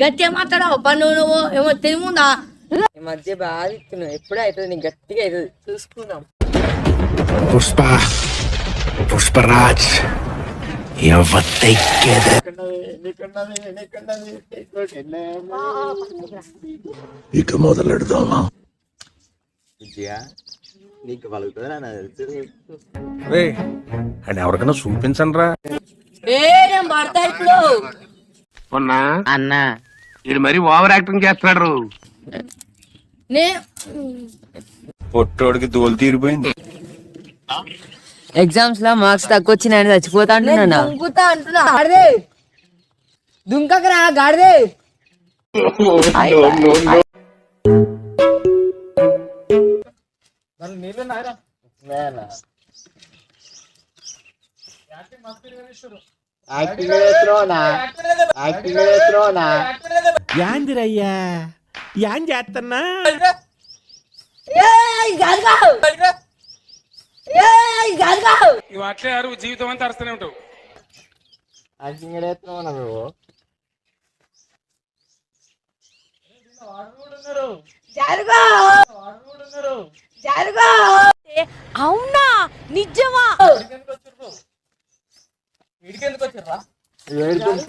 గట్టిగా మాట్లాడావు పన్ను నువ్వు ఏమో తెలిముందా ఈ మధ్య బాగా ఇస్తున్నావు ఎప్పుడే అవుతుంది నీకు గట్టిగా అవుతుంది. చూసుకుందాం. పుష్ప పుష్పరాజ్ ఇక మొదలెడదామా నీకు పలుకుతుందా అని ఎవరికైనా చూపించండి రా ఏ నేను పడతా ఇప్పుడు? ఉన్నా అన్నా. ఇది మరి ఓవర్ యాక్టింగ్ చేస్తున్నాడు. నే పొట్టోడికి దోలు తీరిపోయింది. ఎగ్జామ్స్లో మార్క్స్ తక్కువ వచ్చినాయని చచ్చిపోతా నేను అంటున్నా దుంకుతా అంటున్నా గాడిదే దుంకకరా గాడిదే. యాందిరయ్యా యాం చేస్తున్నా ఏయ్ గాడిగా ఏయ్ గాడిగా ఇవి అట్లే అరువు జీవితం అంతా అరుస్తూనే ఉంటావు. జరుగు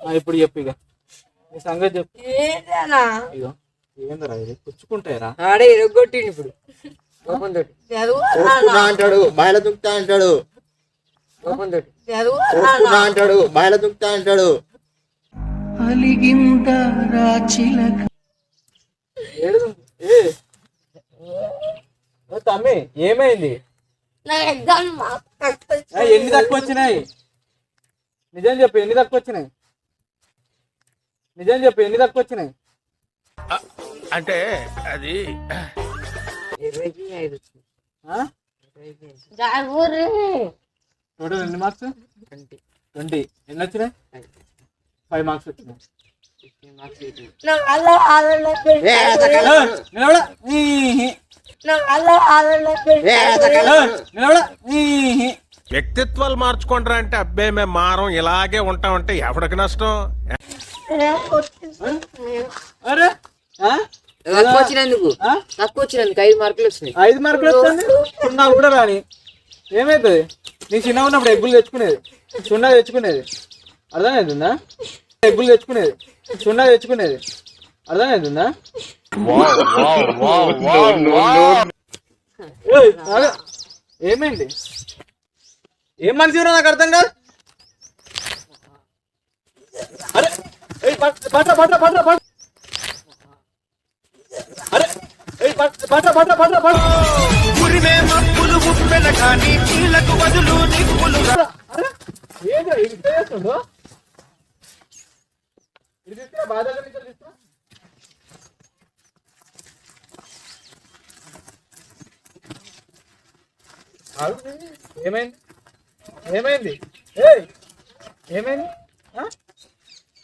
ఇప్పుడు చెప్పు ఇక. నీ సంగతి చెప్పు. ఏంటన్నా ఇగో ఏందరా ఇది? పుచ్చుకుంటాయరా? ఆడే ఇరగొట్టిండు ఇప్పుడు. కోపం తోటి. అంటాడు బాయిల దుక్కుతా అంటాడు. కోపం తోటి. కొట్టుకున్నా అంటాడు బాయిల దుక్కుతా అంటాడు. ఏడు? ఏ? ఓ తమ్మి ఏమైంది? నా ఎగ్జామ్ ఆ, ఎన్ని తక్కువ వచ్చినాయి? నిజం చెప్పు ఎన్ని తక్కువ వచ్చినాయి? నిజం చెప్పు ఎన్ని తక్కువ వచ్చినాయి? అంటే అది టోటల్ ఎన్ని మార్క్స్? ట్వంటీ. ట్వంటీ. ఎన్ని వచ్చినాయి? ఫైవ్ మార్క్స్ వచ్చినాయి. వ్యక్తిత్వాలు మార్చుకుంటారా అంటే అబ్బే మేము మారం ఇలాగే ఉంటామంటే ఎవడికి నష్టం? అరే? తక్కువ వచ్చినందుకు? తక్కువ వచ్చినందుకు ఐదు మార్కులు వచ్చినాయి. ఐదు మార్కులు వస్తుంది సున్నా కూడా రాని. ఏమవుతుంది నీ చిన్న ఉన్నప్పుడు ఎగ్గులు తెచ్చుకునేది. సున్నా తెచ్చుకునేది. అర్థమవుతుందా ఎగ్గులు తెచ్చుకునేది. సున్నా తెచ్చుకునేది. అర్థమవుతుందా. ఏమైంది? ఏం మనిషి నాకు అర్థం కాదు అరే ఏయ్, పట్ట పట్ట పట్ట పట్ట పట్ట అరే ఏయ్, పట్ట పట్ట పట్ట పట్ట పట్ట అరే ఏంటి ఇది ఇట్లా ఇది ఏమైంది? ఏమైంది ఏమైంది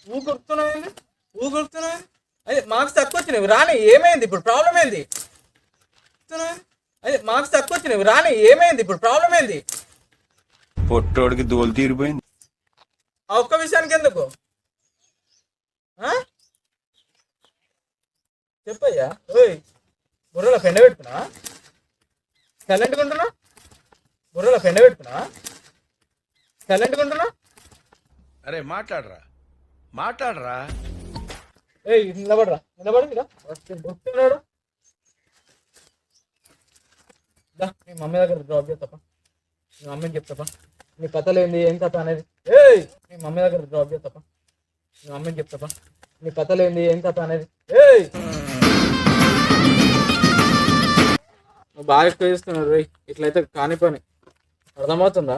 ఆ? ఊ కొడుతున్నావేంది? ఊ కొడుతున్నావేంది? అదే మార్క్స్ తక్కువ వచ్చినాయి రాని ఏమైంది ఇప్పుడు? ప్రాబ్లం ఏంది? అదే మార్క్స్ తక్కువ వచ్చినాయి రాని ఏమైంది ఇప్పుడు? ప్రాబ్లం ఏంది? పొట్టోడికి దోలు తీరిపోయింది. ఆ ఒక్క విషయానికి ఎందుకు? ఆ? చెప్పయ్యా. ఓయ్ బుర్రలో పెండ పెట్టుకున్నా? సైలెంట్గా ఉంటున్నా? బుర్రలో పెండ పెట్టుకున్నా? సైలెంట్గా ఉంటున్నా? అరే మాట్లాడరా. మాట్లాడరా? ఏయ్ నిలబడరా. నిలబడు వస్తున్నాడు. మీ మమ్మీ దగ్గర డ్రాప్ చేస్తాపా మీ మమ్మీకి చెప్తాపా మీ కథలు ఏంది? ఏం కథ అనేది? ఏయ్ మీ మమ్మీ దగ్గర డ్రాప్ చేస్తాపా మీ మమ్మీకి చెప్తాపా మీ కథలు ఏంది? ఏం కథ అనేది? ఏయ్! నువ్వు బాగా ఎక్కువ చేస్తున్నావు రేయ్. ఇట్లయితే కాని పని. అర్థమవుతుందా?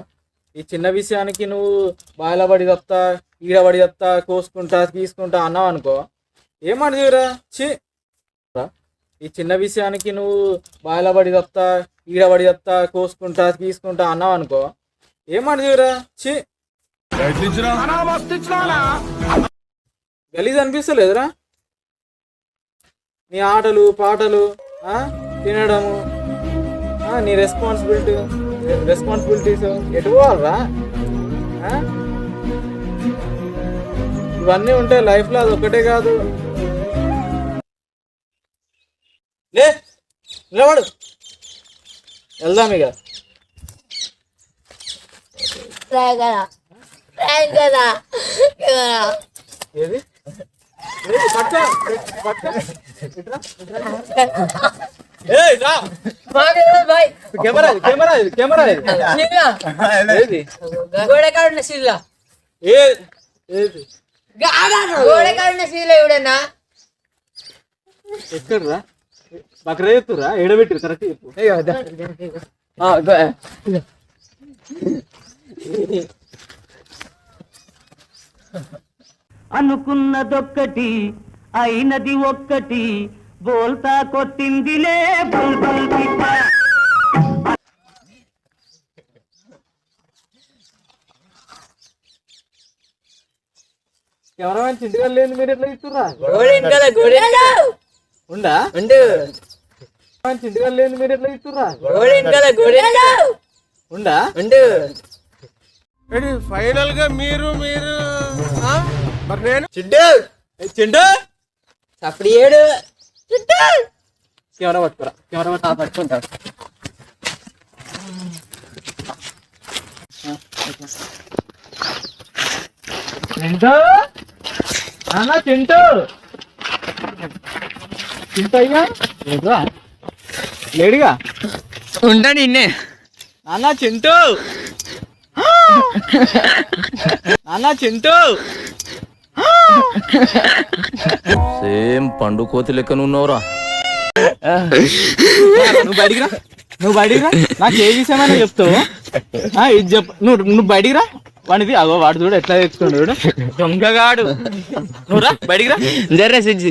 ఈ చిన్న విషయానికి నువ్వు బాయిల పడి తప్తా ఈడ పడి తప్తా కోసుకుంటా తీసుకుంటా అన్నావు అనుకో ఏమాట చూరా చి ఈ చిన్న విషయానికి నువ్వు బాయిల పడి తప్తా ఈడ పడి తప్తా కోసుకుంటా తీసుకుంటా అన్నావు అనుకో ఏమాట చూరా చి గలీజ్ అనిపిస్తలేదురా? నీ ఆటలు పాటలు ఆ? తినడము ఆ, నీ రెస్పాన్సిబిలిటీ రెస్పాన్సిబిలిటీస్ ఎటు పోవాలరా? ఆ? ఇవన్నీ ఉంటాయి లైఫ్లో అది ఒకటే కాదు. లే నిలబడు. వెళ్దాం ఇక. ఏది. ఇట్రా, కెమెరా ఇది, కెమెరా ఇది, కెమెరా ఇది. ఏది గోడ కాడున్న సీన్లో ఏ ఏది గోడ కాడున్న సీన్లో ఎవడన్నా ఎక్కడరా బకరా చెప్తురా ఏడబెట్టిరు కరెక్ట్ చెప్పు అనుకున్నదొక్కటి అయినది ఒక్కటి బోల్తా కొట్టిందిలే కెమెరామెన్ చింతగా లేదు మీరు ఎట్లా వెనకాల. ఉండా? ఉండు. కెమెరామెన్ చింతగా లేదు మీరు ఎట్లా వెనకాల. ఉండా? ఉండు. ఫైనల్గా మీరు మీరు ఆ? మరి నేను? చిడ్డు. ఏ, చిండు అప్పుడు ఏడు. కెమెరా పట్టుకురా. కెమెరా పట్టుకురా పట్టుకుంటాడు చింటూ అన్న చింటూ అయ్యా లేదురా లేడుగా. ఇన్నే నాన్న. చింటూ నాన్న చింటూ సేమ్ పండు కోతి లెక్కనున్నవరా నువ్వు బయటికి రా. నువ్వు బయటికి రా. నాకు ఏ విషయమైనా చెప్తావు? ఆ, ఇది చెప్పు. నువ్వు నువ్వు బయటికి రా. వాడిది అగో వాడు చూడు ఎట్లా చూడు. దొంగగాడు. నువ్వు రా బయటికి రా. జర్ర సిజ్జి.